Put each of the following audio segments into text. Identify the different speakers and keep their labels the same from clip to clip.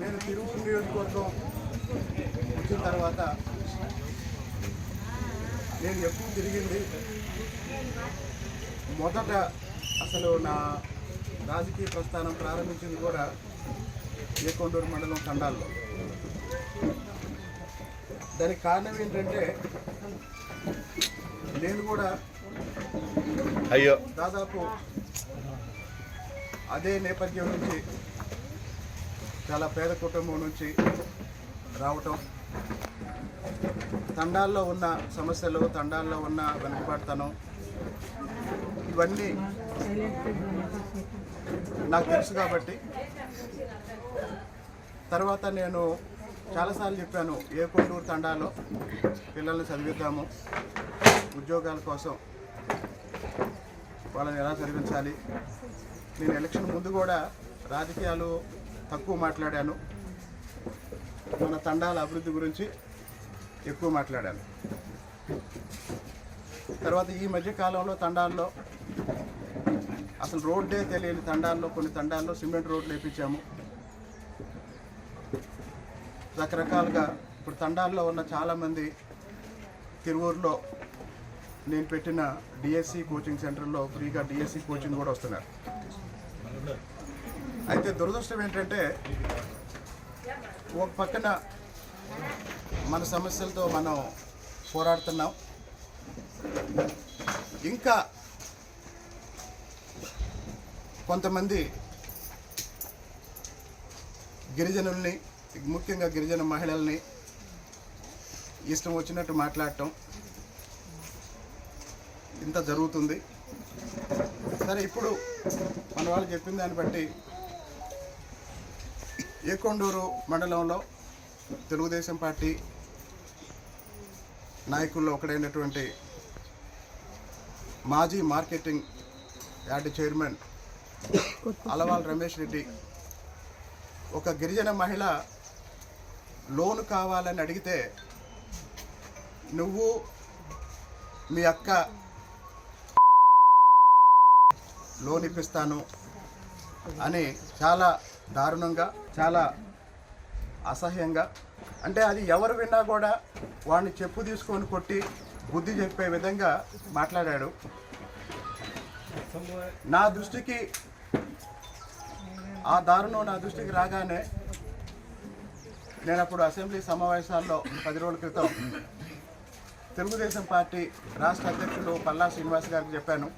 Speaker 1: నేను తిరువురు నియోజకవర్గం వచ్చిన తర్వాత నేను ఎప్పుడు తిరిగింది? మొదట అసలు నా రాజకీయ ప్రస్థానం ప్రారంభించింది కూడా ఏకొండూరు మండలం తండాల్లో దానికి కారణం ఏంటంటే నేను కూడా
Speaker 2: అయ్యో.
Speaker 1: దాదాపు అదే నేపథ్యం నుంచి చాలా పేద కుటుంబం నుంచి రావటం. తండాల్లో ఉన్న సమస్యలు తండాల్లో ఉన్న వెనుకబాటుతనం ఇవన్నీ నాకు తెలుసు కాబట్టి. తర్వాత నేను చాలాసార్లు చెప్పాను ఏ కొండూరు తండాలో పిల్లల్ని చదివిద్దాము ఉద్యోగాల కోసం వాళ్ళని ఎలా చదివించాలి నేను ఎలక్షన్ ముందు కూడా రాజకీయాలు తక్కువ మాట్లాడాను. మన తండాల అభివృద్ధి గురించి ఎక్కువ మాట్లాడాను. తర్వాత ఈ మధ్య కాలంలో తండాల్లో అసలు రోడ్డే తెలియని తండాల్లో కొన్ని తండాల్లో సిమెంట్ రోడ్లు వేయించాము రకరకాలుగా ఇప్పుడు తండాల్లో ఉన్న చాలామంది తిరువూరులో నేను పెట్టిన డిఎస్సి కోచింగ్ సెంటర్లో ఫ్రీగా డిఎస్సి కోచింగ్ కూడా వస్తున్నారు. అయితే దురదృష్టం ఏంటంటే ఒక పక్కన మన సమస్యలతో మనం పోరాడుతున్నాం. ఇంకా కొంతమంది గిరిజనుల్ని ముఖ్యంగా గిరిజన మహిళల్ని ఇష్టం వచ్చినట్టు మాట్లాడటం. ఇంత జరుగుతుంది. సరే ఇప్పుడు మన వాళ్ళు చెప్పిన దాన్ని బట్టి ఏకొండూరు మండలంలో తెలుగుదేశం పార్టీ నాయకుల్లో ఒకడైనటువంటి మాజీ marketing yard chairman Alawal Ramesh Reddy ఒక గిరిజన మహిళ లోను కావాలని అడిగితే నువ్వు మీ అక్క లోన్ ఇప్పిస్తాను అని చాలా దారుణంగా చాలా అసహ్యంగా అంటే అది ఎవరు విన్నా కూడా వాడిని చెప్పు తీసుకొని కొట్టి బుద్ధి చెప్పే విధంగా మాట్లాడాడు. నా దృష్టికి ఆ దారుణం నా దృష్టికి రాగానే నేను అప్పుడు అసెంబ్లీ సమావేశాల్లో పది రోజుల క్రితం తెలుగుదేశం పార్టీ రాష్ట్ర అధ్యక్షుడు పల్లా శ్రీనివాస్ గారికి చెప్పాను.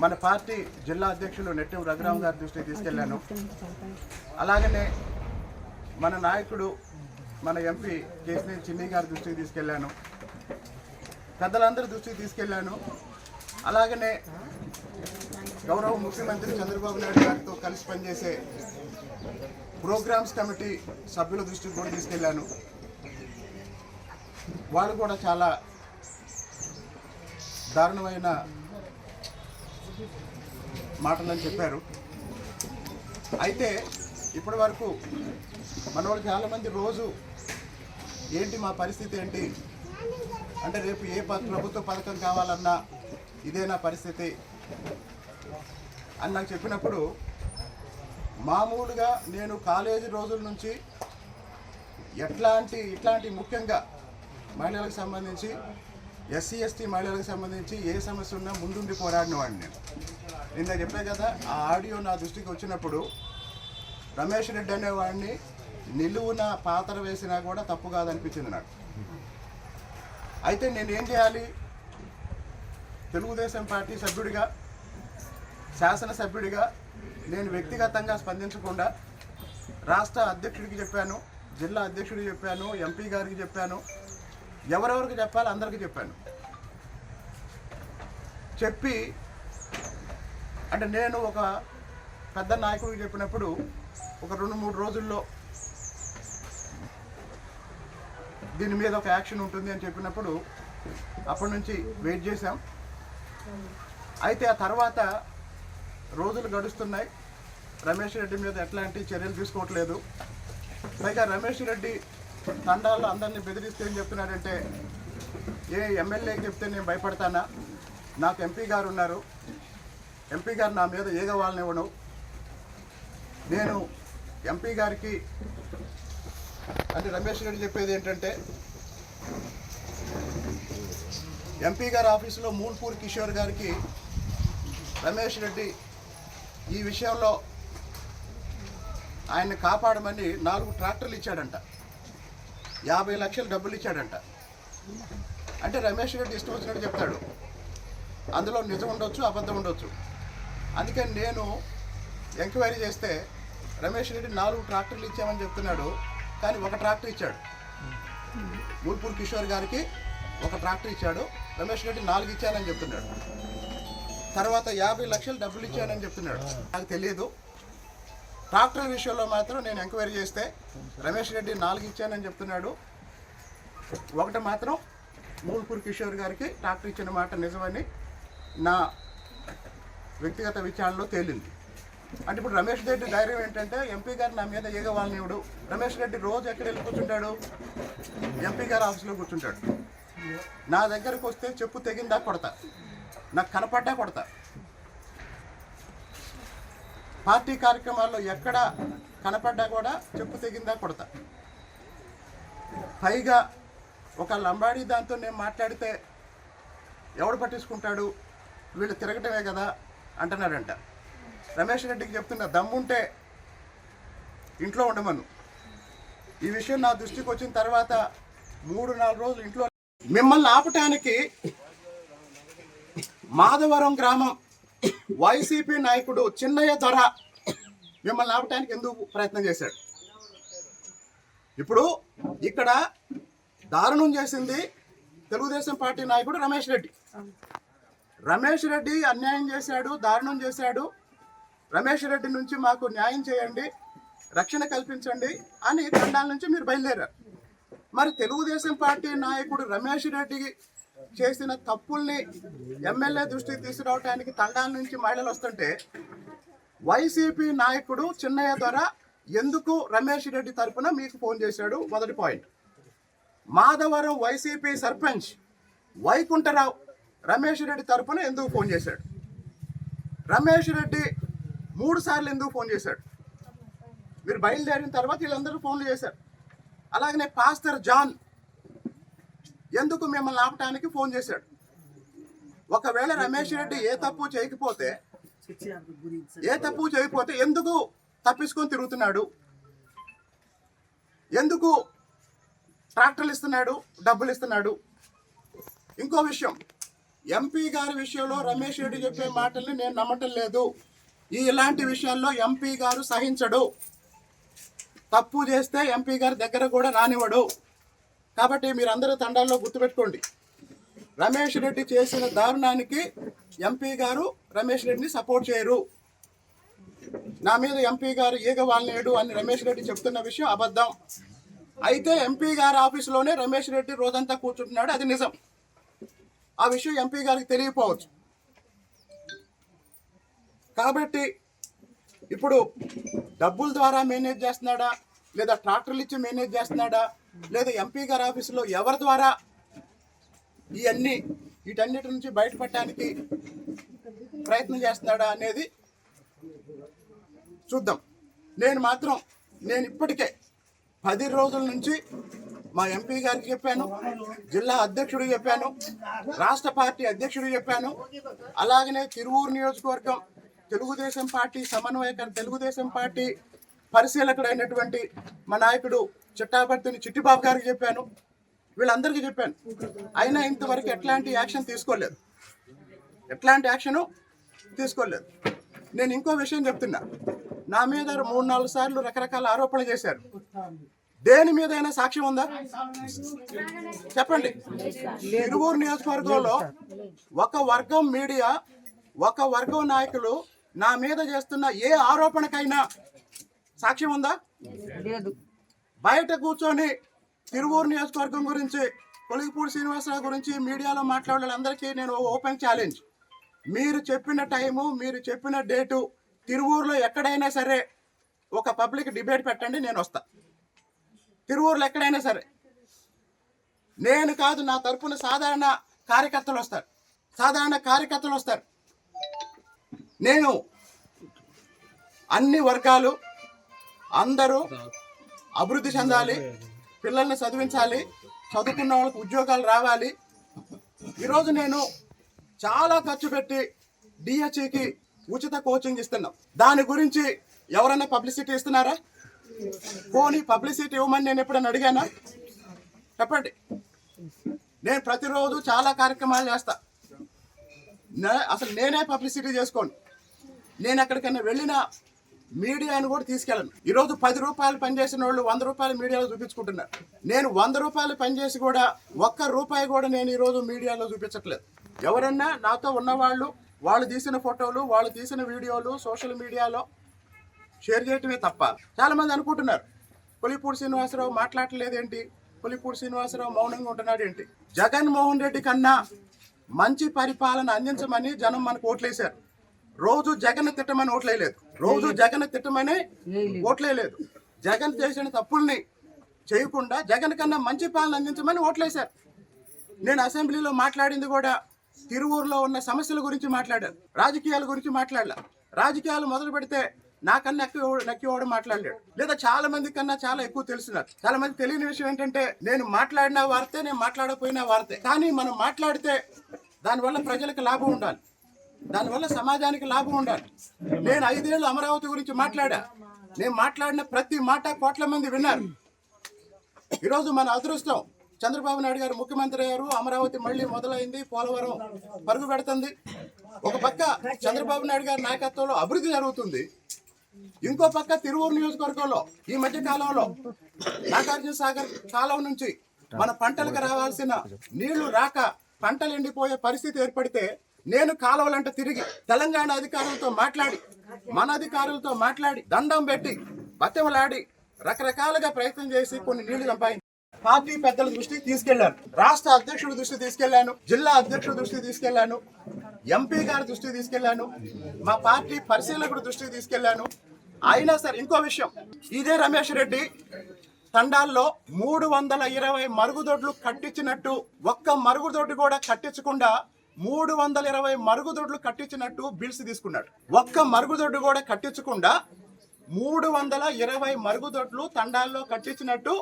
Speaker 1: మన పార్టీ జిల్లా అధ్యక్షులు నెట్టెం రఘురామ్ గారి దృష్టికి తీసుకెళ్ళాను అలాగనే మన నాయకుడు మన ఎంపీ కేసినేని చిన్ని గారి దృష్టికి తీసుకెళ్ళాను పెద్దలందరి దృష్టికి తీసుకెళ్ళాను అలాగనే గౌరవ ముఖ్యమంత్రి చంద్రబాబు నాయుడు గారితో కలిసి పనిచేసే ప్రోగ్రామ్స్ కమిటీ సభ్యుల దృష్టికి కూడా తీసుకెళ్ళాను వాళ్ళు కూడా చాలా దారుణమైన మాటలని చెప్పారు. అయితే ఇప్పటి వరకు మన వాళ్ళు చాలామంది రోజు ఏంటి మా పరిస్థితి ఏంటి? అంటే రేపు ఏ ప- ప్రభుత్వ పథకం కావాలన్నా ఇదే నా పరిస్థితి? అని నాకు చెప్పినప్పుడు మామూలుగా నేను కాలేజీ రోజుల నుంచి ఎట్లాంటి ఇట్లాంటి ముఖ్యంగా మహిళలకు సంబంధించి ఎస్సీ ఎస్టీ మహిళలకు సంబంధించి ఏ సమస్య ఉన్నా ముందుండి పోరాడిన వాడిని నేను. నిన్న చెప్పే కదా ఆ ఆడియో నా దృష్టికి వచ్చినప్పుడు రమేష్ రెడ్డి అనేవాడిని నిలువున పాత్ర వేసినా కూడా తప్పు కాదనిపించింది నాకు. అయితే నేను ఏం చేయాలి? తెలుగుదేశం పార్టీ సభ్యుడిగా శాసనసభ్యుడిగా నేను వ్యక్తిగతంగా స్పందించకుండా రాష్ట్ర అధ్యక్షుడికి చెప్పాను జిల్లా అధ్యక్షుడికి చెప్పాను ఎంపీ గారికి చెప్పాను ఎవరెవరికి చెప్పాలి అందరికీ చెప్పాను. చెప్పి అంటే నేను ఒక పెద్ద నాయకుడికి చెప్పినప్పుడు ఒక రెండు మూడు రోజుల్లో దీని మీద ఒక యాక్షన్ ఉంటుంది అని చెప్పినప్పుడు అప్పటి నుంచి వెయిట్ చేశాం. అయితే ఆ తర్వాత రోజులు గడుస్తున్నాయి. రమేష్ రెడ్డి మీద ఎట్లాంటి చర్యలు తీసుకోవట్లేదు. పైగా రమేష్ రెడ్డి తండాల్లో అందరినీ బెదిరిస్తే ఏం చెప్తున్నాడంటే ఏ ఎమ్మెల్యే చెప్తే నేను భయపడతానా? నాకు ఎంపీ గారు ఉన్నారు. ఎంపీ గారు నా మీద ఏగ వాళ్ళనివ్వను నేను ఎంపీ గారికి అంటే రమేష్ రెడ్డి చెప్పేది ఏంటంటే ఎంపీ గారి ఆఫీసులో మూల్పూర్ కిషోర్ గారికి రమేష్ రెడ్డి ఈ విషయంలో ఆయన్ని కాపాడమని నాలుగు ట్రాక్టర్లు ఇచ్చాడంట. యాభై లక్షలు డబ్బులు ఇచ్చాడంట. అంటే రమేష్ రెడ్డి ఇష్టం వచ్చినట్టు చెప్తాడు. అందులో నిజం ఉండొచ్చు అబద్ధం ఉండొచ్చు. అందుకని నేను ఎంక్వైరీ చేస్తే రమేష్ రెడ్డి నాలుగు ట్రాక్టర్లు ఇచ్చామని చెప్తున్నాడు కానీ ఒక ట్రాక్టర్ ఇచ్చాడు. మూల్పూర్ కిషోర్ గారికి ఒక ట్రాక్టర్ ఇచ్చాడు రమేష్ రెడ్డి నాలుగు ఇచ్చానని చెప్తున్నాడు. తర్వాత యాభై లక్షలు డబ్బులు ఇచ్చానని చెప్తున్నాడు. నాకు తెలియదు. ట్రాక్టర్ విషయంలో మాత్రం నేను ఎంక్వైరీ చేస్తే రమేష్ రెడ్డి నాలుగు ఇచ్చానని చెప్తున్నాడు. ఒకటి మాత్రం మూల్పూర్ కిషోర్ గారికి ట్రాక్టర్ ఇచ్చిన మాట నిజమని నా వ్యక్తిగత విచారణలో తేలింది. అంటే ఇప్పుడు రమేష్ రెడ్డి ధైర్యం ఏంటంటే ఎంపీ గారు నా మీద ఏగవాలనివుడు రమేష్ రెడ్డి రోజు ఎక్కడ వెళ్ళి కూర్చుంటాడు? ఎంపీ గారు ఆఫీస్లో కూర్చుంటాడు. నా దగ్గరకు వస్తే చెప్పు తెగిందా కొడతా? నాకు కనపడ్డా కొడతా? పార్టీ కార్యక్రమాల్లో ఎక్కడ కనపడ్డా కూడా చెప్పు తెగిందా కొడతా. పైగా ఒక లంబాడీ దాంతో నేను మాట్లాడితే ఎవడు పట్టించుకుంటాడు? వీళ్ళు తిరగటమే కదా అంటున్నాడంట. రమేష్ రెడ్డికి చెప్తున్న దమ్ముంటే ఇంట్లో ఉండమను. ఈ విషయం నా దృష్టికి వచ్చిన తర్వాత మూడు నాలుగు రోజులు ఇంట్లో మిమ్మల్ని ఆపటానికి మాధవరం గ్రామం వైసీపీ నాయకుడు చిన్నయ్య దొర మిమ్మల్ని ఆపటానికి ఎందుకు ప్రయత్నం చేశాడు? ఇప్పుడు ఇక్కడ దారుణం చేసింది తెలుగుదేశం పార్టీ నాయకుడు రమేష్ రెడ్డి. రమేష్ రెడ్డి అన్యాయం చేశాడు దారుణం చేశాడు. రమేష్ రెడ్డి నుంచి మాకు న్యాయం చేయండి రక్షణ కల్పించండి అని తండాల నుంచి మీరు బయలుదేరారు. మరి తెలుగుదేశం పార్టీ నాయకుడు రమేష్ రెడ్డి చేసిన తప్పుల్ని ఎమ్మెల్యే దృష్టికి తీసుకురావడానికి తండాల నుంచి మహిళలు వస్తుంటే వైసీపీ నాయకుడు చిన్నయ్య ద్వారా ఎందుకు రమేష్ రెడ్డి తరపున మీకు ఫోన్ చేశాడు? మొదటి పాయింట్. మాధవరం వైసీపీ సర్పంచ్ వైకుంఠరావు రమేష్ రెడ్డి తరపున ఎందుకు ఫోన్ చేశాడు? రమేష్ రెడ్డి మూడు సార్లు ఎందుకు ఫోన్ చేశాడు? మీరు బయలుదేరిన తర్వాత వీళ్ళందరూ ఫోన్లు చేశారు. అలాగనే పాస్టర్ జాన్ ఎందుకు మిమ్మల్ని ఆపటానికి ఫోన్ చేశాడు? ఒకవేళ రమేష్ రెడ్డి ఏ తప్పు చేయకపోతే ఏ తప్పు చేయకపోతే ఎందుకు తప్పించుకొని తిరుగుతున్నాడు? ఎందుకు ట్రాక్టర్లు ఇస్తున్నాడు డబ్బులు ఇస్తున్నాడు? ఇంకో విషయం ఎంపీ గారి విషయంలో రమేష్ రెడ్డి చెప్పే మాటల్ని నేను నమ్మటం లేదు. ఈ ఇలాంటి విషయాల్లో ఎంపీ గారు సహించడు. తప్పు చేస్తే ఎంపీ గారి దగ్గర కూడా రానివ్వడు. కాబట్టి మీరందరూ తండాల్లో గుర్తుపెట్టుకోండి. రమేష్ రెడ్డి చేసిన దారుణానికి ఎంపీ గారు రమేష్ రెడ్డిని సపోర్ట్ చేయరు. నా మీద ఎంపీ గారు ఈగ అని రమేష్ రెడ్డి చెప్తున్న విషయం అబద్ధం. అయితే ఎంపీ గారి ఆఫీసులోనే రమేష్ రెడ్డి రోజంతా కూర్చుంటున్నాడు అది నిజం. ఆ విషయం ఎంపీ గారికి తెలియకపోవచ్చు. కాబట్టి ఇప్పుడు డబ్బుల ద్వారా మేనేజ్ చేస్తున్నాడా? లేదా ట్రాక్టర్లు ఇచ్చి మేనేజ్ చేస్తున్నాడా? లేదా ఎంపీ గారి ఆఫీసులో ఎవరి ద్వారా ఇవన్నీ వీటన్నిటి నుంచి బయటపడటానికి ప్రయత్నం చేస్తున్నాడా అనేది చూద్దాం. నేను మాత్రం నేను ఇప్పటికే పది రోజుల నుంచి మా ఎంపీ గారికి చెప్పాను జిల్లా అధ్యక్షుడు చెప్పాను రాష్ట్ర పార్టీ అధ్యక్షుడు చెప్పాను అలాగనే తిరువూరు నియోజకవర్గం తెలుగుదేశం పార్టీ సమన్వయకర్ తెలుగుదేశం పార్టీ పరిశీలకుడైనటువంటి మా నాయకుడు చిట్టాపర్తిని చిట్టిబాబు గారికి చెప్పాను. వీళ్ళందరికీ చెప్పాను. అయినా ఇంతవరకు ఎట్లాంటి యాక్షన్ తీసుకోలేదు. ఎట్లాంటి యాక్షను తీసుకోలేదు. నేను ఇంకో విషయం చెప్తున్నా. నా మీద మూడు నాలుగు సార్లు రకరకాల ఆరోపణలు చేశారు. దేని మీదైనా సాక్ష్యం ఉందా? చెప్పండి. ఇరువురు నియోజకవర్గంలో ఒక వర్గం మీడియా ఒక వర్గం నాయకులు నా మీద చేస్తున్న ఏ ఆరోపణకైనా సాక్ష్యం ఉందా?
Speaker 3: లేదు.
Speaker 1: బయట కూర్చొని తిరువూరు నియోజకవర్గం గురించి కొలిగిపూడి శ్రీనివాసరావు గురించి మీడియాలో మాట్లాడే వాళ్ళందరికీ నేను ఓపెన్ ఛాలెంజ్. మీరు చెప్పిన టైము మీరు చెప్పిన డేటు తిరువూరులో ఎక్కడైనా సరే ఒక పబ్లిక్ డిబేట్ పెట్టండి నేను వస్తా. తిరువూరులో ఎక్కడైనా సరే. నేను కాదు నా తరపున సాధారణ కార్యకర్తలు వస్తారు. సాధారణ కార్యకర్తలు వస్తారు. నేను అన్ని వర్గాలు అందరూ అభివృద్ధి చెందాలి పిల్లల్ని చదివించాలి చదువుకున్న వాళ్ళకి ఉద్యోగాలు రావాలి. ఈరోజు నేను చాలా ఖర్చు పెట్టి డిహెచ్ఈకి ఉచిత కోచింగ్ ఇస్తున్నాం. దాని గురించి ఎవరైనా పబ్లిసిటీ ఇస్తున్నారా? పోనీ పబ్లిసిటీ ఇవ్వమని నేను ఎప్పుడైనా అడిగానా? చెప్పండి. నేను ప్రతిరోజు చాలా కార్యక్రమాలు చేస్తా. నే- అసలు నేనే పబ్లిసిటీ చేసుకోను. నేను ఎక్కడికైనా వెళ్ళిన మీడియాను కూడా తీసుకెళ్ళను. ఈరోజు పది రూపాయలు పనిచేసిన వాళ్ళు వంద రూపాయలు మీడియాలో చూపించుకుంటున్నారు. నేను వంద రూపాయలు పనిచేసి కూడా ఒక్క రూపాయి కూడా నేను ఈరోజు మీడియాలో చూపించట్లేదు. ఎవరన్నా నాతో ఉన్నవాళ్ళు వాళ్ళు తీసిన ఫోటోలు వాళ్ళు తీసిన వీడియోలు సోషల్ మీడియాలో షేర్ చేయటమే తప్ప చాలామంది అనుకుంటున్నారు. పులిపూడి శ్రీనివాసరావు మాట్లాడలేదేంటి? పులిపూడి శ్రీనివాసరావు మౌనంగా ఉంటున్నాడు ఏంటి జగన్మోహన్ రెడ్డి కన్నా మంచి పరిపాలన అందించమని జనం మనకు ఓట్లేశారు. రోజు జగన్ తిట్టమని ఓట్లేయలేదు. రోజు జగన్ తిట్టమని ఓట్లేయలేదు జగన్ చేసిన తప్పుల్ని చేయకుండా జగన్ కన్నా మంచి పాలన అందించమని ఓట్లేశారు. నేను అసెంబ్లీలో మాట్లాడింది కూడా తిరువూరులో ఉన్న సమస్యల గురించి మాట్లాడాను. రాజకీయాల గురించి మాట్లాడలే. రాజకీయాలు మొదలు పెడితే నాకన్నా ఎక్కువ నక్కివాడు మాట్లాడలేడు. లేదా చాలా మంది కన్నా చాలా ఎక్కువ తెలిసినారు చాలా మంది తెలియని విషయం ఏంటంటే నేను మాట్లాడిన వార్తే నేను మాట్లాడకపోయినా వార్తే. కానీ మనం మాట్లాడితే దానివల్ల ప్రజలకు లాభం ఉండాలి. దానివల్ల సమాజానికి లాభం ఉండాలి. నేను ఐదేళ్ళు అమరావతి గురించి మాట్లాడా. నేను మాట్లాడిన ప్రతి మాట కోట్ల మంది విన్నారు. ఈరోజు మన అదృష్టం చంద్రబాబు నాయుడు గారు ముఖ్యమంత్రి అయ్యారు. అమరావతి మళ్ళీ మొదలైంది. పోలవరం పరుగు పెడుతుంది. ఒక పక్క చంద్రబాబు నాయుడు గారి నాయకత్వంలో అభివృద్ధి జరుగుతుంది. ఇంకో పక్క తిరువూరు నియోజకవర్గంలో ఈ మధ్య కాలంలో నాగార్జున సాగర్ కాలం నుంచి మన పంటలకు రావాల్సిన నీళ్ళు రాక పంటలు ఎండిపోయే పరిస్థితి ఏర్పడితే నేను కాలువలంట తిరిగి తెలంగాణ అధికారులతో మాట్లాడి మన అధికారులతో మాట్లాడి దండం పెట్టి బత్తెమలాడి రకరకాలుగా ప్రయత్నం చేసి కొన్ని నీళ్ళు సంపాదించి పార్టీ పెద్దల దృష్టికి తీసుకెళ్ళాను రాష్ట్ర అధ్యక్షుడి దృష్టికి తీసుకెళ్ళాను జిల్లా అధ్యక్షుడి దృష్టికి తీసుకెళ్ళాను ఎంపీ గారి దృష్టికి తీసుకెళ్ళాను మా పార్టీ పరిశీలకుడి దృష్టికి తీసుకెళ్ళాను అయినా సరే ఇంకో విషయం. ఇదే రమేష్ రెడ్డి తండాల్లో మూడు వందల ఇరవై మరుగుదొడ్లు కట్టించినట్టు ఒక్క మరుగుదొడ్డు కూడా కట్టించకుండా మూడు వందల ఇరవై మరుగుదొడ్లు కట్టించినట్టు బిల్స్ తీసుకున్నాడు. ఒక్క మరుగుదొడ్డు కూడా కట్టించకుండా మూడు వందల ఇరవై మరుగుదొడ్లు తండాల్లో కట్టించినట్టు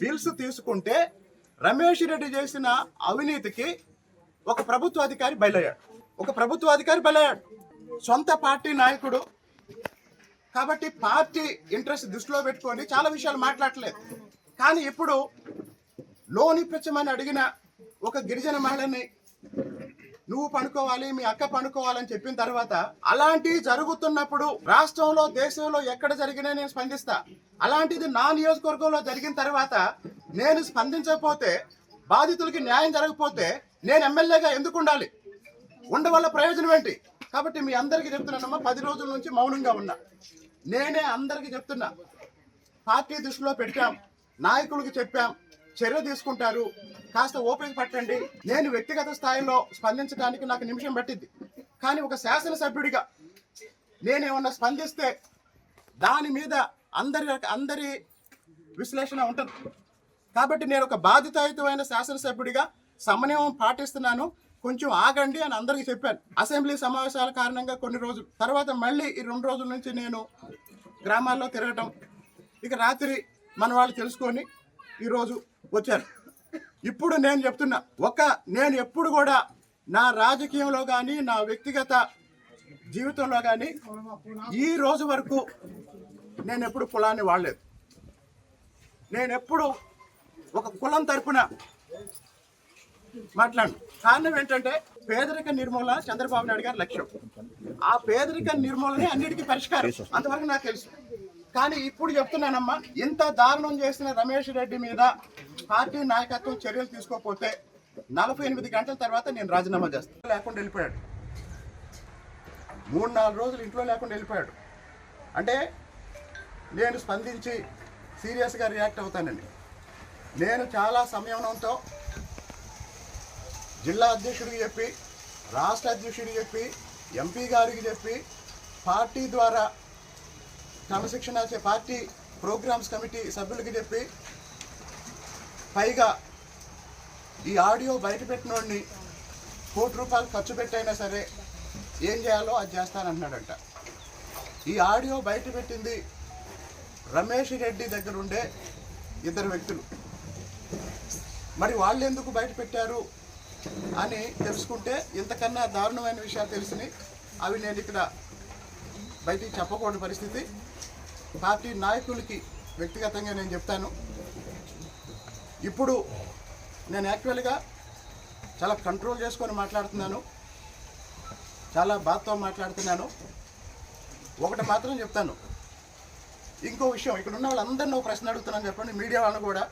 Speaker 1: బిల్స్ తీసుకుంటే రమేష్ రెడ్డి చేసిన అవినీతికి ఒక ప్రభుత్వ అధికారి బయలయ్యాడు. ఒక ప్రభుత్వ అధికారి బయలయ్యాడు. సొంత పార్టీ నాయకుడు. కాబట్టి పార్టీ ఇంట్రెస్ట్ దృష్టిలో పెట్టుకొని చాలా విషయాలు మాట్లాడలేదు. కానీ ఇప్పుడు లోన్ ఇప్పించమని అడిగిన ఒక గిరిజన మహిళని నువ్వు పనుకోవాలి మీ అక్క పనుకోవాలని చెప్పిన తర్వాత అలాంటివి జరుగుతున్నప్పుడు రాష్ట్రంలో దేశంలో ఎక్కడ జరిగినా నేను స్పందిస్తా. అలాంటిది నా నియోజకవర్గంలో జరిగిన తర్వాత నేను స్పందించకపోతే బాధితులకి న్యాయం జరగకపోతే నేను ఎమ్మెల్యేగా ఎందుకు ఉండాలి? ఉండవల్ల ప్రయోజనం ఏంటి? కాబట్టి మీ అందరికీ చెప్తున్నానమ్మా పది రోజుల నుంచి మౌనంగా ఉన్నా. నేనే అందరికీ చెప్తున్నా పార్టీ దృష్టిలో పెట్టాం నాయకులకు చెప్పాం చర్య తీసుకుంటారు. కాస్త ఓపిక పట్టండి. నేను వ్యక్తిగత స్థాయిలో స్పందించడానికి నాకు నిమిషం పట్టింది. కానీ ఒక శాసనసభ్యుడిగా నేనేమన్నా స్పందిస్తే దాని మీద అందరి అందరి విశ్లేషణ ఉంటుంది. కాబట్టి నేను ఒక బాధితాయుతమైన శాసనసభ్యుడిగా సమన్వయం పాటిస్తున్నాను. కొంచెం ఆగండి అని అందరికీ చెప్పాను. అసెంబ్లీ సమావేశాల కారణంగా కొన్ని రోజులు తర్వాత మళ్ళీ ఈ రెండు రోజుల నుంచి నేను గ్రామాల్లో తిరగటం ఇక రాత్రి మన వాళ్ళు తెలుసుకొని ఈరోజు వచ్చారు. ఇప్పుడు నేను చెప్తున్నా ఒక నేను ఎప్పుడు కూడా నా రాజకీయంలో కానీ నా వ్యక్తిగత జీవితంలో కానీ ఈ రోజు వరకు నేను ఎప్పుడు కులాన్ని వాడలేదు. నేను ఎప్పుడు ఒక కులం తరపున మాట్లాడు కారణం ఏంటంటే పేదరిక నిర్మూలన చంద్రబాబు నాయుడు గారి లక్ష్యం. ఆ పేదరిక నిర్మూలనే అన్నిటికీ పరిష్కారం. అంతవరకు నాకు తెలుసు. కానీ ఇప్పుడు చెప్తున్నానమ్మా ఇంత దారుణం చేసిన రమేష్ రెడ్డి మీద పార్టీ నాయకత్వం చర్యలు తీసుకోకపోతే నలభై ఎనిమిది గంటల తర్వాత నేను రాజీనామా చేస్తాను లేకుండా వెళ్ళిపోయాడు. మూడు నాలుగు రోజులు ఇంట్లో లేకుండా వెళ్ళిపోయాడు. అంటే నేను స్పందించి సీరియస్గా రియాక్ట్ అవుతానండి నేను చాలా సంయమనంతో జిల్లా అధ్యక్షుడికి చెప్పి రాష్ట్ర అధ్యక్షుడికి చెప్పి ఎంపీ గారికి చెప్పి పార్టీ ద్వారా క్రమశిక్షణ పార్టీ ప్రోగ్రామ్స్ కమిటీ సభ్యులకి చెప్పి పైగా ఈ ఆడియో బయట పెట్టినోడిని కోటి రూపాయలు ఖర్చు పెట్టైనా సరే ఏం చేయాలో అది చేస్తానంటున్నాడంట. ఈ ఆడియో బయట పెట్టింది రమేష్ రెడ్డి దగ్గర ఉండే ఇద్దరు వ్యక్తులు. మరి వాళ్ళు ఎందుకు బయట పెట్టారు అని తెలుసుకుంటే ఇంతకన్నా దారుణమైన విషయాలు తెలిసినాయి అవి నేను ఇక్కడ బయటికి చెప్పకూడని పరిస్థితి. పార్టీ నాయకులకి వ్యక్తిగతంగా నేను చెప్తాను. ఇప్పుడు నేను యాక్చువల్గా చాలా కంట్రోల్ చేసుకొని మాట్లాడుతున్నాను. చాలా బాధతో మాట్లాడుతున్నాను. ఒకటి మాత్రం చెప్తాను. ఇంకో విషయం ఇక్కడ ఉన్న వాళ్ళందరినీ ఒక ప్రశ్న అడుగుతున్నాను చెప్పండి మీడియా వాళ్ళని కూడా.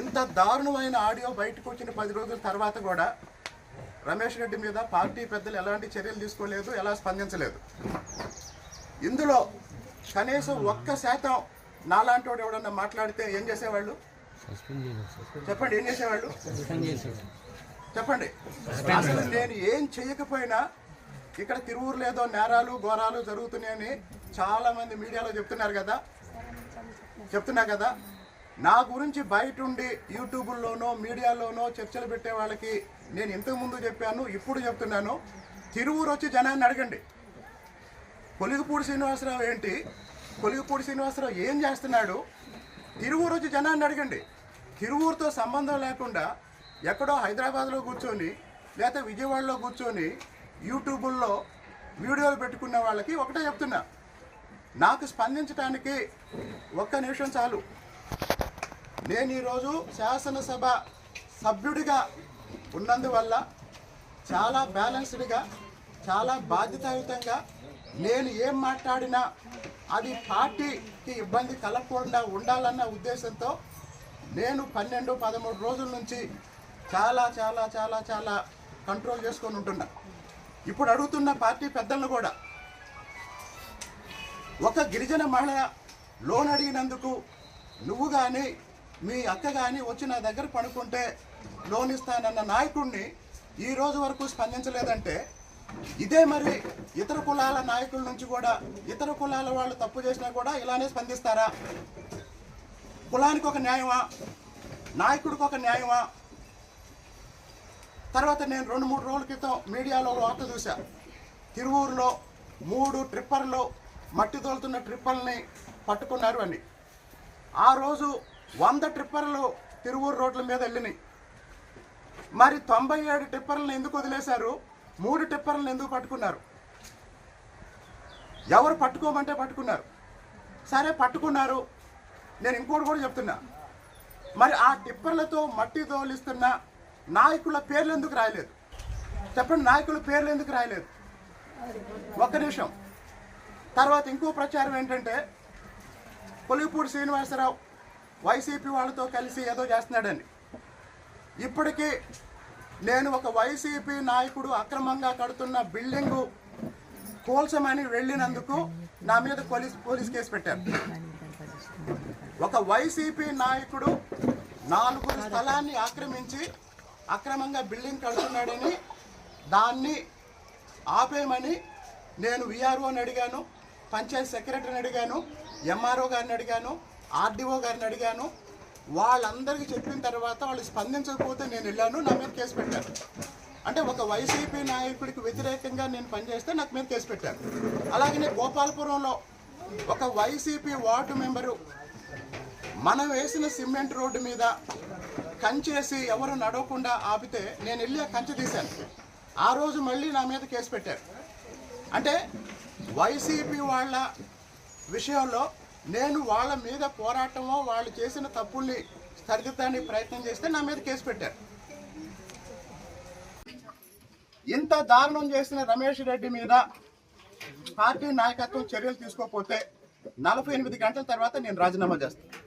Speaker 1: ఇంత దారుణమైన ఆడియో బయటకు వచ్చిన పది రోజుల తర్వాత కూడా రమేష్ రెడ్డి మీద పార్టీ పెద్దలు ఎలాంటి చర్యలు తీసుకోలేదు ఎలా స్పందించలేదు. ఇందులో కనీసం ఒక్క శాతం నాలాంటి వాడు ఎవడన్నా మాట్లాడితే ఏం చేసేవాళ్ళు? చెప్పండి ఏం చేసేవాళ్ళు? చెప్పండి. అసలు నేను ఏం చేయకపోయినా ఇక్కడ తిరువురులో ఏదో నేరాలు ఘోరాలు జరుగుతున్నాయని చాలా మంది మీడియాలో చెప్తున్నారు కదా. చెప్తున్నా కదా. నా గురించి బయట ఉండి యూట్యూబ్లోనో మీడియాలోనో చర్చలు పెట్టే వాళ్ళకి నేను ఇంతకుముందు చెప్పాను ఇప్పుడు చెప్తున్నాను. తిరువురు వచ్చి జనాన్ని అడగండి. కొలిగిపూడి శ్రీనివాసరావు ఏంటి? కొలిగిపూడి శ్రీనివాసరావు ఏం చేస్తున్నాడు? తిరువూరు వచ్చి జనాన్ని అడగండి. తిరువూరుతో సంబంధం లేకుండా ఎక్కడో హైదరాబాద్లో కూర్చొని లేకపోతే విజయవాడలో కూర్చొని యూట్యూబుల్లో వీడియోలు పెట్టుకున్న వాళ్ళకి ఒకటే చెప్తున్నా. నాకు స్పందించడానికి ఒక్క నిమిషం చాలు. నేను ఈరోజు శాసనసభ సభ్యుడిగా ఉన్నందువల్ల చాలా బ్యాలెన్స్డ్గా చాలా బాధ్యతాయుతంగా నేను ఏం మాట్లాడినా అది పార్టీకి ఇబ్బంది కలగకుండా ఉండాలన్న ఉద్దేశంతో నేను పన్నెండు పదమూడు రోజుల నుంచి చాలా చాలా చాలా చాలా కంట్రోల్ చేసుకొని ఉంటున్నా. ఇప్పుడు అడుగుతున్న పార్టీ పెద్దలను కూడా ఒక గిరిజన మహిళ లోన్ అడిగినందుకు నువ్వు కానీ మీ అక్క కానీ వచ్చి నా దగ్గర పడుకుంటే లోన్ ఇస్తానన్న నాయకుడిని ఈ రోజు వరకు స్పందించలేదంటే ఇదే మరి ఇతర కులాల నాయకుల నుంచి కూడా ఇతర కులాల వాళ్ళు తప్పు చేసినా కూడా ఇలానే స్పందిస్తారా? కులానికి ఒక న్యాయమా? నాయకుడికి ఒక న్యాయమా? తర్వాత నేను రెండు మూడు రోజుల క్రితం మీడియాలో ఒక వార్త చూశా. తిరువూరులో మూడు ట్రిప్పర్లు మట్టి తోలుతున్న ట్రిప్పర్ని పట్టుకున్నారు అని. ఆ రోజు వంద ట్రిప్పర్లు తిరువూరు రోడ్ల మీద వెళ్ళినాయి. మరి తొంభై ఏడు ట్రిప్పర్లను ఎందుకు వదిలేశారు? మూడు టిప్పర్లను ఎందుకు పట్టుకున్నారు? ఎవరు పట్టుకోమంటే పట్టుకున్నారు. సరే పట్టుకున్నారు. నేను ఇంకోటి కూడా చెప్తున్నా. మరి ఆ టిప్పర్లతో మట్టి తోలిస్తున్న నాయకుల పేర్లు ఎందుకు రాయలేదు? చెప్పండి నాయకుల పేర్లు ఎందుకు రాయలేదు? ఒక్క నిమిషం. తర్వాత ఇంకో ప్రచారం ఏంటంటే పొలిపూడి శ్రీనివాసరావు వైసీపీ వాళ్ళతో కలిసి ఏదో చేస్తున్నాడని ఇప్పటికీ నేను ఒక వైసీపీ నాయకుడు అక్రమంగా కడుతున్న బిల్డింగు కోల్చమని వెళ్ళినందుకు నా మీద పోలీస్ పోలీస్ కేసు పెట్టారు. ఒక వైసీపీ నాయకుడు నాలుగు స్థలాన్ని ఆక్రమించి అక్రమంగా బిల్డింగ్ కడుతున్నాడని దాన్ని ఆపేయమని నేను విఆర్ఓని అడిగాను పంచాయత్ సెక్రటరీని అడిగాను ఎంఆర్ఓ గారిని అడిగాను ఆర్డీఓ గారిని అడిగాను వాళ్ళందరికీ చెప్పిన తర్వాత వాళ్ళు స్పందించకపోతే నేను వెళ్ళాను నా మీద కేసు పెట్టారు. అంటే ఒక వైసీపీ నాయకుడికి వ్యతిరేకంగా నేను పనిచేస్తే నాకు మీద కేసు పెట్టారు. అలాగనే గోపాలపురంలో ఒక వైసీపీ వార్డు మెంబరు మనం వేసిన సిమెంట్ రోడ్డు మీద కంచేసి ఎవరు నడవకుండా ఆపితే నేను వెళ్ళి ఆ కంచె తీశాను. ఆ రోజు మళ్ళీ నా మీద కేసు పెట్టారు. అంటే వైసీపీ వాళ్ళ విషయంలో నేను వాళ్ళ మీద పోరాటమో వాళ్ళు చేసిన తప్పుల్ని సరిదిద్దడానికి ప్రయత్నం చేస్తే నా మీద కేసు పెట్టారు. ఇంత దారుణం చేసిన రమేష్ రెడ్డి మీద పార్టీ నాయకత్వం చర్యలు తీసుకోకపోతే నలభై ఎనిమిది గంటల తర్వాత నేను రాజీనామా చేస్తాను.